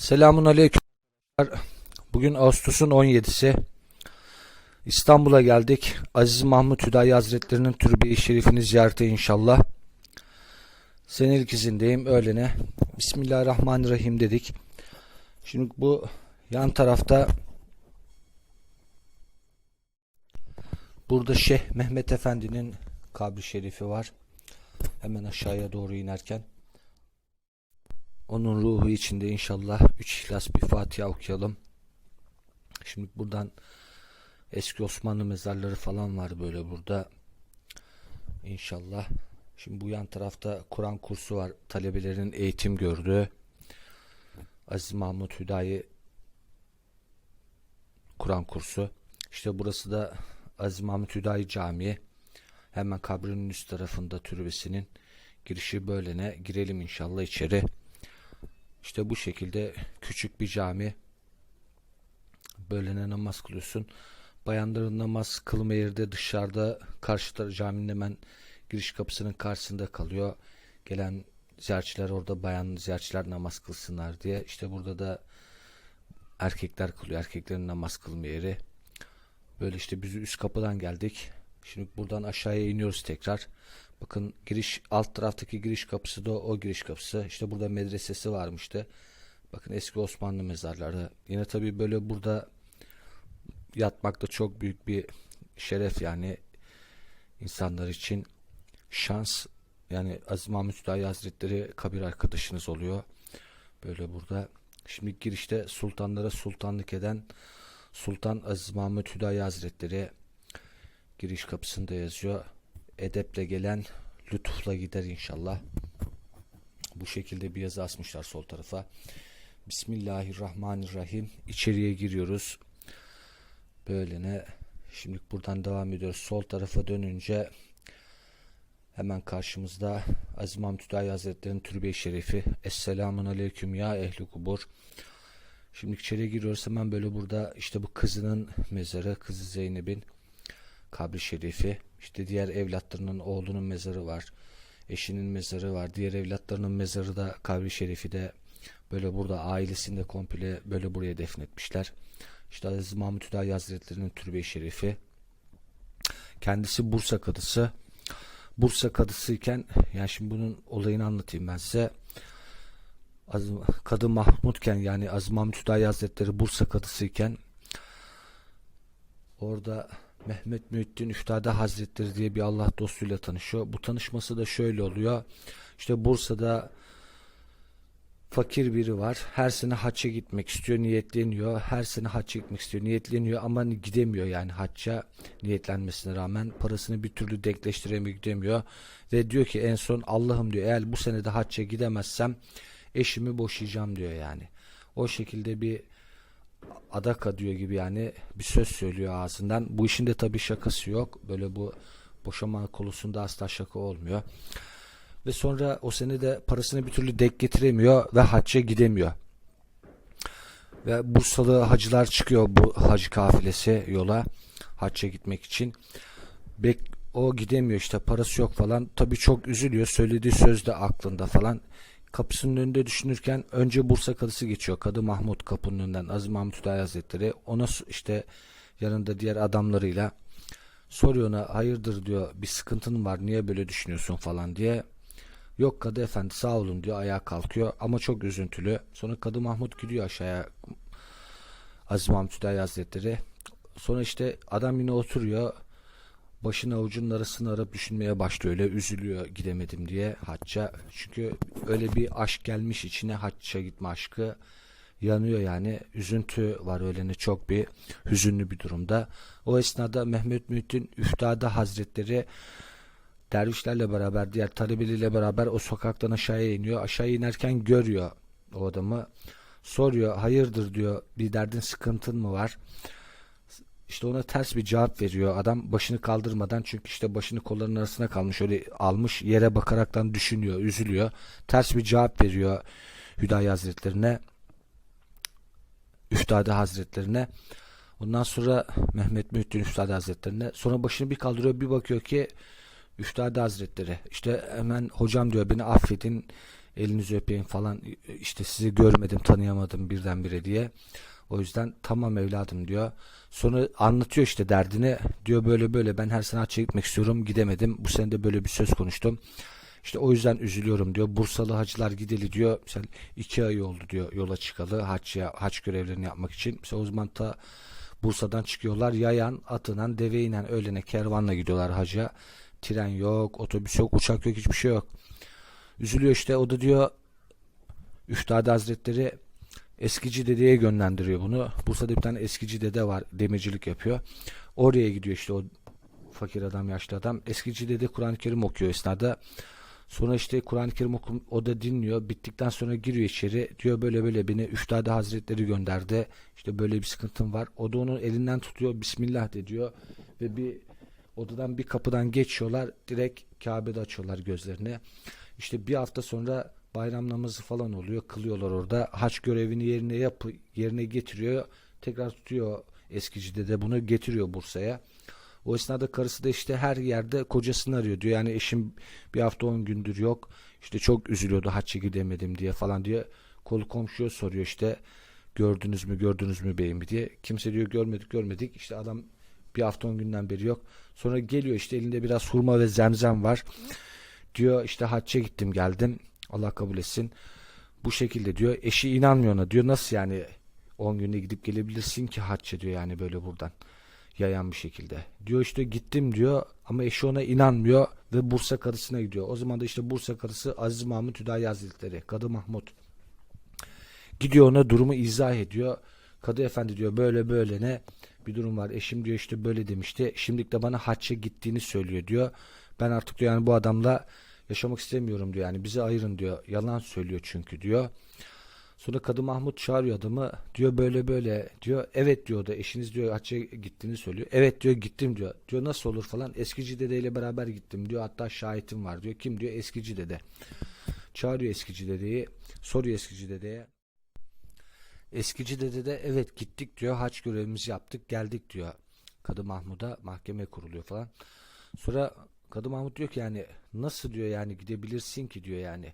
Selamun aleyküm. Bugün Ağustos'un 17'si. İstanbul'a geldik. Aziz Mahmut Hüdayi Hazretleri'nin türbe-i şerifini ziyarete inşallah. Senelik izindeyim öğlene. Bismillahirrahmanirrahim dedik. Şimdi bu yan tarafta burada Şeyh Mehmet Efendi'nin kabri şerifi var. Hemen aşağıya doğru inerken. Onun ruhu içinde inşallah üç ihlas bir Fatiha okuyalım. Şimdi buradan eski Osmanlı mezarları falan var böyle burada. İnşallah. Şimdi bu yan tarafta Kur'an kursu var. Talebelerin eğitim gördüğü. Aziz Mahmut Hüdayi Kur'an kursu. İşte burası da Aziz Mahmut Hüdayi Camii. Hemen kabrinin üst tarafında türbesinin girişi böylene girelim inşallah içeri. İşte bu şekilde küçük bir cami. Böylene namaz kılıyorsun. Bayanların namaz kılma yeri de dışarıda karşı caminin hemen giriş kapısının karşısında kalıyor. Gelen ziyaretçiler orada bayan ziyaretçiler namaz kılsınlar diye. İşte burada da erkekler kılıyor. Erkeklerin namaz kılma yeri. Böyle işte biz üst kapıdan geldik. Şimdi buradan aşağıya iniyoruz tekrar. Bakın giriş alt taraftaki giriş kapısı da o giriş kapısı. İşte burada medresesi varmıştı. Bakın eski Osmanlı mezarları. Yine tabii böyle burada yatmak da çok büyük bir şeref yani insanlar için şans yani Aziz Mahmut Hüdayi Hazretleri kabir arkadaşınız oluyor. Böyle burada. Şimdi girişte sultanlara sultanlık eden Sultan Aziz Mahmut Hüdayi Hazretleri giriş kapısında yazıyor. Edeple gelen lütufla gider inşallah. Bu şekilde bir yazı asmışlar sol tarafa. Bismillahirrahmanirrahim. İçeriye giriyoruz. Böyle ne? Şimdi buradan devam ediyoruz. Sol tarafa dönünce hemen karşımızda Aziz Mahmut Hazretleri'nin türbe-i şerifi. Esselamun aleyküm ya ehli kubur. Şimdi içeriye giriyoruz hemen böyle burada işte bu kızının mezarı, kızı Zeynep'in kabri şerifi. İşte diğer evlatlarının oğlunun mezarı var. Eşinin mezarı var. Diğer evlatlarının mezarı da kabri şerifi de böyle burada ailesini de komple böyle buraya defnetmişler. İşte Aziz Mahmut Hüdayi Hazretleri'nin türbe-i şerifi. Kendisi Bursa kadısı. Bursa kadısıyken yani şimdi bunun olayını anlatayım ben size. Kadı Mahmutken yani Aziz Mahmut Hüdayi Hazretleri Bursa kadısıyken orada Mehmet Mühittin Üftade Hazretleri diye bir Allah dostuyla tanışıyor. Bu tanışması da şöyle oluyor. İşte Bursa'da fakir biri var. Her sene hacca gitmek istiyor, niyetleniyor. Her sene hacca gitmek istiyor, niyetleniyor ama gidemiyor yani hacca niyetlenmesine rağmen parasını bir türlü denkleştiremiyor, gidemiyor. Ve diyor ki en son Allah'ım diyor eğer bu sene de hacca gidemezsem eşimi boşayacağım diyor yani. O şekilde bir adak adıyor gibi yani bir söz söylüyor ağzından. Bu işin de tabii şakası yok. Böyle bu boşama konusunda asla şaka olmuyor. Ve sonra o sene de parasını bir türlü denk getiremiyor ve hacca gidemiyor. Ve Bursalı hacılar çıkıyor bu hacı kafilesi yola hacca gitmek için. Bek o gidemiyor işte parası yok falan. Tabii çok üzülüyor. Söylediği söz de aklında falan kapısının önünde düşünürken önce Bursa kadısı geçiyor. Kadı Mahmut kapının önünden Aziz Mahmut Hüdayi Hazretleri. Ona işte yanında diğer adamlarıyla soruyor ona hayırdır diyor bir sıkıntın var niye böyle düşünüyorsun falan diye. Yok Kadı Efendi sağ olun diyor ayağa kalkıyor ama çok üzüntülü. Sonra Kadı Mahmut gidiyor aşağıya Aziz Mahmut Hüdayi Hazretleri. Sonra işte adam yine oturuyor başını avucunun arasını arap düşünmeye başlıyor. Öyle üzülüyor gidemedim diye hacca. Çünkü öyle bir aşk gelmiş içine hacca gitme aşkı yanıyor yani. Üzüntü var öyle ne çok bir hüzünlü bir durumda. O esnada Mehmet Mühittin Üftade Hazretleri dervişlerle beraber diğer talebeleriyle beraber o sokaktan aşağıya iniyor. Aşağı inerken görüyor o adamı. Soruyor hayırdır? diyor. Bir derdin sıkıntın mı var işte ona ters bir cevap veriyor. Adam başını kaldırmadan çünkü işte başını kollarının arasına kalmış öyle almış yere bakaraktan düşünüyor, üzülüyor. Ters bir cevap veriyor Hüdayi Hazretlerine. Üftade Hazretlerine. Ondan sonra Mehmet Mühittin Üftade Hazretlerine. Sonra başını bir kaldırıyor bir bakıyor ki Üftade Hazretleri. İşte hemen hocam diyor beni affedin. elinizi öpeyim falan işte sizi görmedim tanıyamadım birdenbire diye. O yüzden tamam evladım diyor. Sonra anlatıyor işte derdini. Diyor böyle böyle ben her sene hacca gitmek istiyorum gidemedim. Bu sene de böyle bir söz konuştum. İşte o yüzden üzülüyorum diyor. Bursalı hacılar gideli diyor. Mesela iki ay oldu diyor yola çıkalı hacca, hac görevlerini yapmak için. Mesela o zaman ta Bursa'dan çıkıyorlar. Yayan, atından, deveyle öğlene kervanla gidiyorlar hacca. Tren yok, otobüs yok, uçak yok, hiçbir şey yok. Üzülüyor işte. O da diyor Üftade Hazretleri eskici dedeye yönlendiriyor bunu. Bursa'da bir tane eskici dede var. Demircilik yapıyor. Oraya gidiyor işte o fakir adam, yaşlı adam. Eskici dede Kur'an-ı Kerim okuyor esnada. Sonra işte Kur'an-ı Kerim okum, o da dinliyor. Bittikten sonra giriyor içeri. Diyor böyle böyle beni Üftade Hazretleri gönderdi. İşte böyle bir sıkıntım var. O da onun elinden tutuyor. Bismillah de diyor. Ve bir odadan bir kapıdan geçiyorlar. Direkt Kabe'de açıyorlar gözlerini. İşte bir hafta sonra bayram namazı falan oluyor. Kılıyorlar orada. Haç görevini yerine yap yerine getiriyor. Tekrar tutuyor eskicide de bunu getiriyor Bursa'ya. O esnada karısı da işte her yerde kocasını arıyor diyor. Yani eşim bir hafta on gündür yok. İşte çok üzülüyordu hacca gidemedim diye falan diye. Kolu komşuya soruyor işte gördünüz mü gördünüz mü beyimi diye. Kimse diyor görmedik görmedik. İşte adam bir hafta on günden beri yok. Sonra geliyor işte elinde biraz hurma ve zemzem var. Diyor işte hacca gittim geldim. Allah kabul etsin. Bu şekilde diyor. Eşi inanmıyor ona. Diyor nasıl yani 10 günde gidip gelebilirsin ki hacca diyor yani böyle buradan yayan bir şekilde. Diyor işte gittim diyor ama eşi ona inanmıyor ve Bursa karısına gidiyor. O zaman da işte Bursa karısı Aziz Mahmut Hüdayi Hazretleri, Kadı Mahmut. Gidiyor ona durumu izah ediyor. Kadı efendi diyor böyle böyle ne bir durum var. Eşim diyor işte böyle demişti. Şimdilik de bana hacca gittiğini söylüyor diyor. Ben artık diyor yani bu adamla yaşamak istemiyorum diyor. Yani bizi ayırın diyor. Yalan söylüyor çünkü diyor. Sonra Kadı Mahmut çağırıyor adamı. Diyor böyle böyle. Diyor evet diyor da eşiniz diyor hacca gittiğini söylüyor. Evet diyor gittim diyor. Diyor nasıl olur falan. Eskici dedeyle beraber gittim diyor. Hatta şahitim var diyor. Kim diyor? Eskici dede. Çağırıyor eskici dedeyi. Soruyor eskici dedeye. Eskici dede de evet gittik diyor. Haç görevimizi yaptık geldik diyor. Kadı Mahmud'a mahkeme kuruluyor falan. Sonra Kadı Mahmut diyor ki yani nasıl diyor yani gidebilirsin ki diyor yani.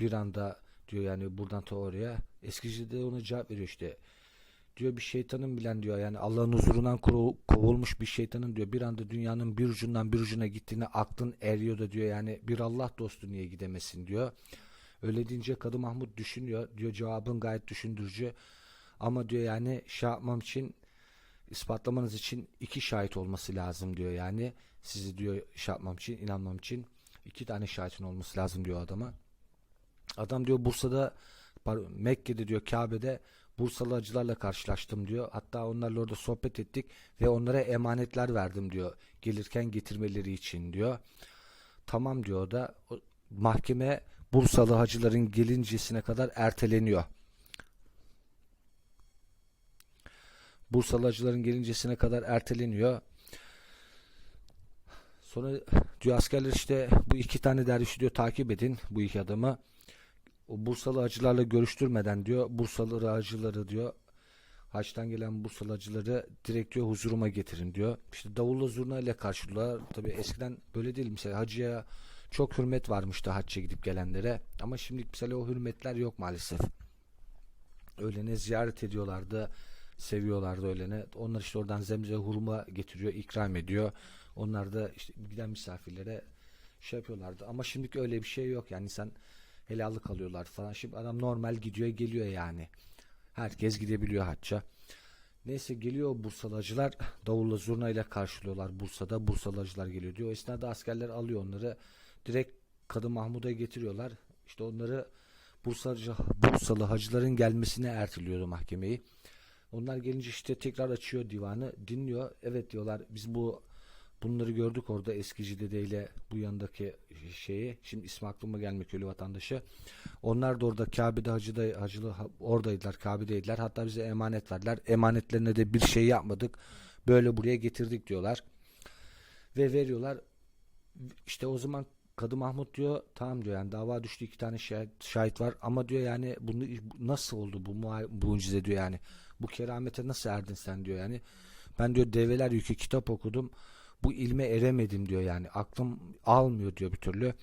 Bir anda diyor yani buradan ta oraya. Eskici de ona cevap veriyor işte. Diyor bir şeytanın bilen diyor yani Allah'ın huzurundan kovulmuş bir şeytanın diyor bir anda dünyanın bir ucundan bir ucuna gittiğini aklın eriyor da diyor yani bir Allah dostu niye gidemesin diyor. Öyle deyince Kadı Mahmut düşünüyor. Diyor cevabın gayet düşündürücü. Ama diyor yani şey yapmam için ispatlamanız için iki şahit olması lazım diyor yani. Sizi diyor şey yapmam için inanmam için iki tane şahitin olması lazım diyor adama. Adam diyor Bursa'da Mekke'de diyor Kabe'de Bursalı hacılarla karşılaştım diyor. Hatta onlarla orada sohbet ettik ve onlara emanetler verdim diyor. Gelirken getirmeleri için diyor. Tamam diyor da mahkeme Bursalı hacıların gelincesine kadar erteleniyor. Bursalı hacıların gelincesine kadar erteleniyor. Sonra diyor askerler işte bu iki tane dervişi diyor takip edin bu iki adamı. O Bursalı hacılarla görüştürmeden diyor Bursalı hacıları diyor Haçtan gelen Bursalı hacıları direkt diyor huzuruma getirin diyor. İşte davulla zurna ile karşılıyorlar. Tabi eskiden böyle değil mesela hacıya çok hürmet varmıştı hacca gidip gelenlere. Ama şimdi mesela o hürmetler yok maalesef. Ölene ziyaret ediyorlardı. Seviyorlardı ölene. Onlar işte oradan zemze hurma getiriyor, ikram ediyor. Onlar da işte giden misafirlere şey yapıyorlardı. Ama şimdiki öyle bir şey yok. Yani insan helallik alıyorlar falan. Şimdi adam normal gidiyor geliyor yani. Herkes gidebiliyor hacca. Neyse geliyor Bursalacılar davulla zurna ile karşılıyorlar Bursa'da. Bursalacılar geliyor diyor. O esnada askerler alıyor onları. Direkt Kadı Mahmud'a getiriyorlar. İşte onları Bursalı, Bursalı hacıların gelmesine erteliyordu mahkemeyi. Onlar gelince işte tekrar açıyor divanı. Dinliyor. Evet diyorlar biz bu bunları gördük orada eskici dedeyle bu yandaki şeyi. Şimdi ismi aklıma gelmiyor köylü vatandaşı. Onlar da orada Kabe'de hacıda, hacılı oradaydılar. Kabe'deydiler. Hatta bize emanet verdiler. Emanetlerine de bir şey yapmadık. Böyle buraya getirdik diyorlar. Ve veriyorlar. İşte o zaman Kadı Mahmut diyor tamam diyor yani dava düştü iki tane şahit, şahit var ama diyor yani bunu nasıl oldu bu mucize diyor yani bu keramete nasıl erdin sen diyor yani ben diyor develer yükü kitap okudum bu ilme eremedim diyor yani aklım almıyor diyor bir türlü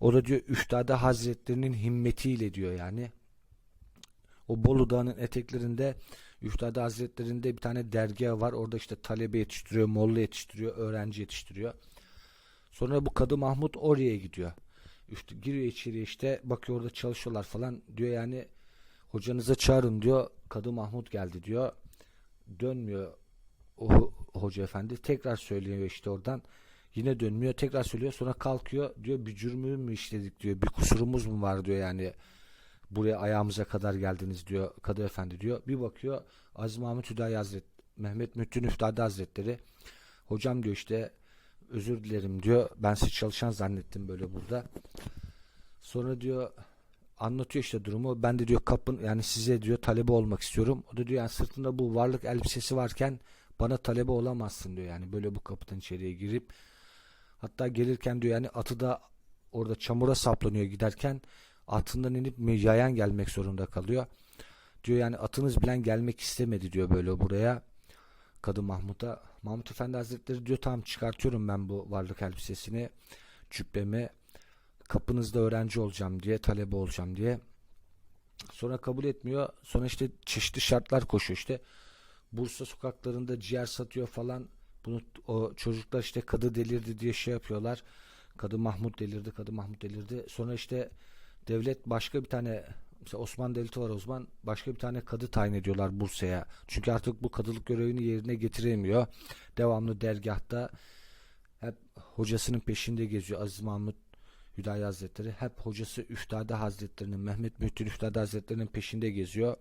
O da diyor Üftade Hazretlerinin himmetiyle diyor yani. O Bolu Dağı'nın eteklerinde Üftade Hazretlerinde bir tane dergah var. Orada işte talebe yetiştiriyor, molla yetiştiriyor, öğrenci yetiştiriyor. Sonra bu Kadı Mahmut oraya gidiyor. İşte giriyor içeriye işte bakıyor orada çalışıyorlar falan diyor yani hocanıza çağırın diyor. Kadı Mahmut geldi diyor. Dönmüyor o hoca efendi. Tekrar söylüyor işte oradan. Yine dönmüyor. Tekrar söylüyor. Sonra kalkıyor. Diyor bir cürmü mü işledik diyor. Bir kusurumuz mu var diyor yani. Buraya ayağımıza kadar geldiniz diyor Kadı Efendi diyor. Bir bakıyor Aziz Mahmut Hüdayi Hazret Mehmet Müftü Üftade Hazretleri hocam diyor işte özür dilerim diyor. Ben sizi çalışan zannettim böyle burada. Sonra diyor anlatıyor işte durumu. Ben de diyor kapın yani size diyor talebe olmak istiyorum. O da diyor yani sırtında bu varlık elbisesi varken bana talebe olamazsın diyor. Yani böyle bu kapıdan içeriye girip hatta gelirken diyor yani atı da orada çamura saplanıyor giderken atından inip yayan gelmek zorunda kalıyor. Diyor yani atınız bilen gelmek istemedi diyor böyle buraya. Kadı Mahmut'a. Mahmut Efendi Hazretleri diyor tamam çıkartıyorum ben bu varlık elbisesini, cübbemi. Kapınızda öğrenci olacağım diye, talebe olacağım diye. Sonra kabul etmiyor. Sonra işte çeşitli şartlar koşuyor işte. Bursa sokaklarında ciğer satıyor falan. Bunu o çocuklar işte kadı delirdi diye şey yapıyorlar. Kadı Mahmut delirdi, Kadı Mahmut delirdi. Sonra işte devlet başka bir tane mesela Osman Devleti var Osman başka bir tane kadı tayin ediyorlar Bursa'ya. Çünkü artık bu kadılık görevini yerine getiremiyor. Devamlı dergahta hep hocasının peşinde geziyor Aziz Mahmut Hüdayi Hazretleri. Hep hocası Üftade Hazretleri'nin Mehmet Mühtü Üftade Hazretleri'nin peşinde geziyor.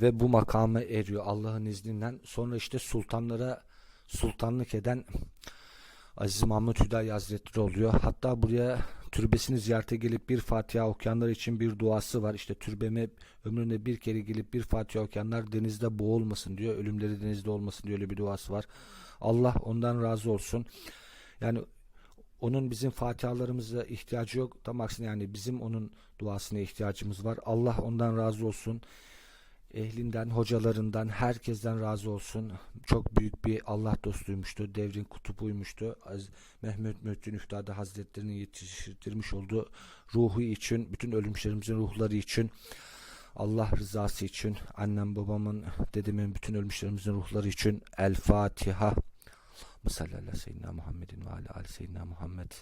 Ve bu makama eriyor Allah'ın izniyle. Sonra işte sultanlara sultanlık eden Aziz Mahmut Hüdayi Hazretleri oluyor. Hatta buraya türbesini ziyarete gelip bir Fatiha okuyanlar için bir duası var. İşte türbeme ömründe bir kere gelip bir Fatiha okuyanlar denizde boğulmasın diyor. Ölümleri denizde olmasın diyor öyle bir duası var. Allah ondan razı olsun. Yani onun bizim fatihalarımıza ihtiyacı yok. Tam aksine yani bizim onun duasına ihtiyacımız var. Allah ondan razı olsun. Ehlinden, hocalarından, herkesten razı olsun. Çok büyük bir Allah dostuymuştu. Devrin kutubuymuştu. Mehmet Müftü Üftade Hazretleri'nin yetiştirmiş olduğu ruhu için, bütün ölmüşlerimizin ruhları için, Allah rızası için, annem babamın, dedemin, bütün ölmüşlerimizin ruhları için El Fatiha. Sallallahu aleyhi ve Muhammedin ve ala ali seyyidina Muhammed.